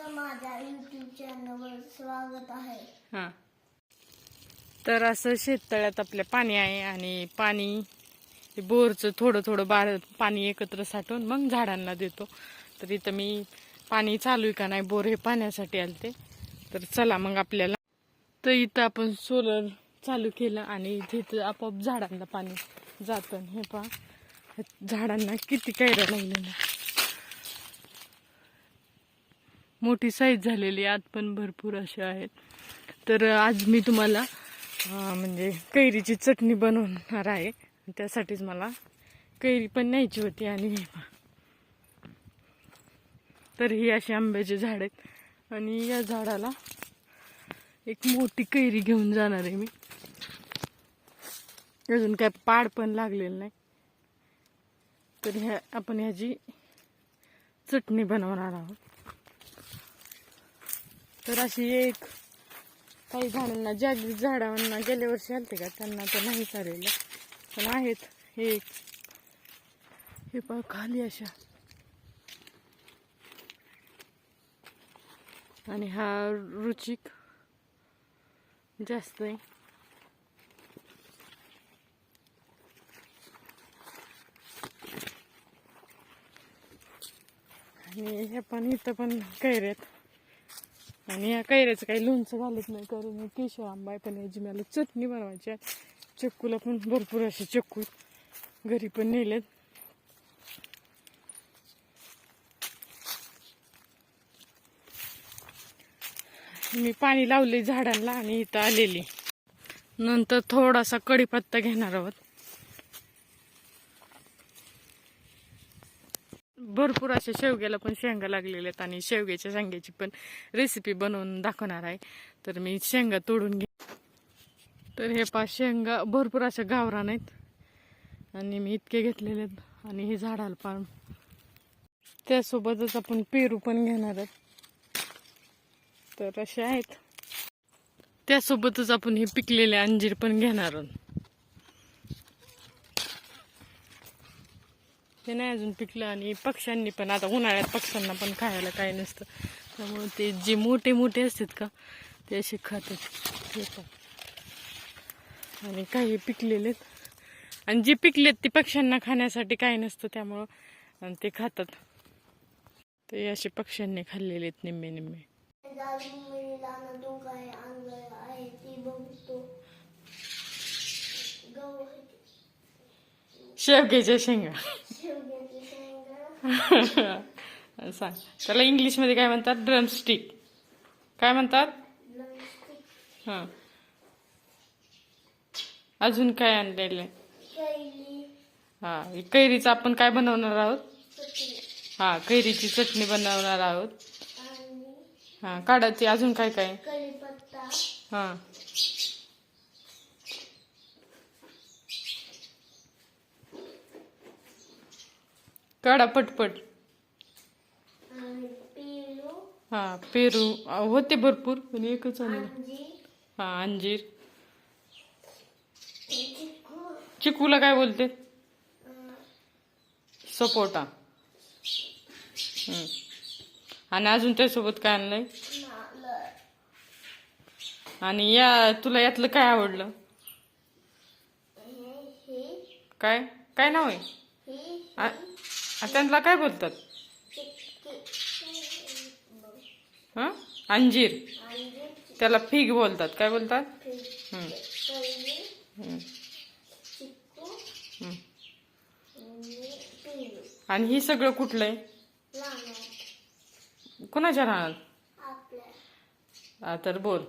तुमचं माझ्या युट्यूब चॅनलवर स्वागत आहे. हां. तर असं शेततळ्यात आपल्या पाणी आहे आणि पाणी बोरचं थोडं थोडं बार पाणी एकत्र साठवून मग झाडांना देतो. तर इथं मी पाणी चालू आहे का नाही बोर हे पाण्यासाठी आलते. तर चला मग आपल्याला. तर इथं आपण सोलर चालू केलं आणि तिथं आपोआप झाडांना पाणी जातं. हे पहा. झाडांना किती कैऱ्या लागलेल्या मोठी साईज झालेली आत पण भरपूर अशा आहेत. तर आज मी तुम्हाला म्हणजे कैरीची चटणी बनवणार आहे. त्यासाठीच मला कैरी पण न्यायची होती आणि तर ही अशी आंब्याची झाड आहेत. आणि या झाडाला एक मोठी कैरी घेऊन जाणार आहे मी. अजून काय पाड पण लागलेलं नाही. तर ह्या आपण ह्याची चटणी बनवणार आहोत. तर अशी एक काही झाडांना ज्या झाडांना गेल्या वर्षी आलते का? त्यांना तर नाही चालेलं पण आहेत हे एक. हे पण खाली अशा. आणि हा रुचिक जास्त आहे. आणि हे पण इथं पण कैऱ्यात आणि या कैऱ्याचं काही लोणचं घालत नाही कारण मी केशव आंबा आहे पण याची मला चटणी बनवायची आहे चक्कूला पण भरपूर असे चक्कू घरी पण नेलेत. मी पाणी लावले झाडांना आणि इथं आलेली. नंतर थोडासा कढीपत्ता घेणार आहोत. भरपूर अशा शेवग्याला पण शेंगा लागलेल्या आहेत आणि शेवग्याच्या शेंग्याची पण रेसिपी बनवून दाखवणार आहे. तर मी शेंगा तोडून घे तर हे पाच शेंगा भरपूर अशा गावरान आहेत. आणि मी इतके घेतलेले आहेत. आणि हे झाडाला पान त्यासोबतच आपण पेरू पण घेणार आहोत. तर असे आहेत. त्यासोबतच आपण हे पिकलेले अंजीर पण घेणार आहोत. ते नाही अजून पिकलं आणि पक्ष्यांनी पण आता उन्हाळ्यात पक्ष्यांना पण खायला काही नसतं. त्यामुळे ते जे मोठे मोठे असतात का ते असे खातात. हे पण. आणि काही पिकलेले आहेत. आणि जे पिकलेत ते पक्ष्यांना खाण्यासाठी काही नसतं त्यामुळं आणि ते खातात. ते असे पक्ष्यांनी खाल्लेले आहेत निम्मे निम्मे. मुलीला शेवग्याच्या शेंगा. सांग. त्याला इंग्लिशमध्ये काय म्हणतात? ड्रमस्टिक. काय म्हणतात? हां. अजून काय आणलेलं हा कैरीचं आपण काय बनवणार आहोत? हा कैरीची चटणी बनवणार आहोत. हा काढा ती. अजून काय काय? हा. काढा पटपट. हा पेरू. होते भरपूर पण एकच आणलं हा अंजीर. चिकू. चिकूला काय बोलते? सपोटा. आणि अजून त्यासोबत काय आणलंय? आणि या तुला यातलं काय आवडलं? काय? काय नाव आहे? त्यांना काय बोलतात? हा? अंजीर. अंजी त्याला फिग बोलतात. काय बोलतात. आणि ही सगळं कुठलं आहे? कुणाच्या राहणार हा, तर बोल.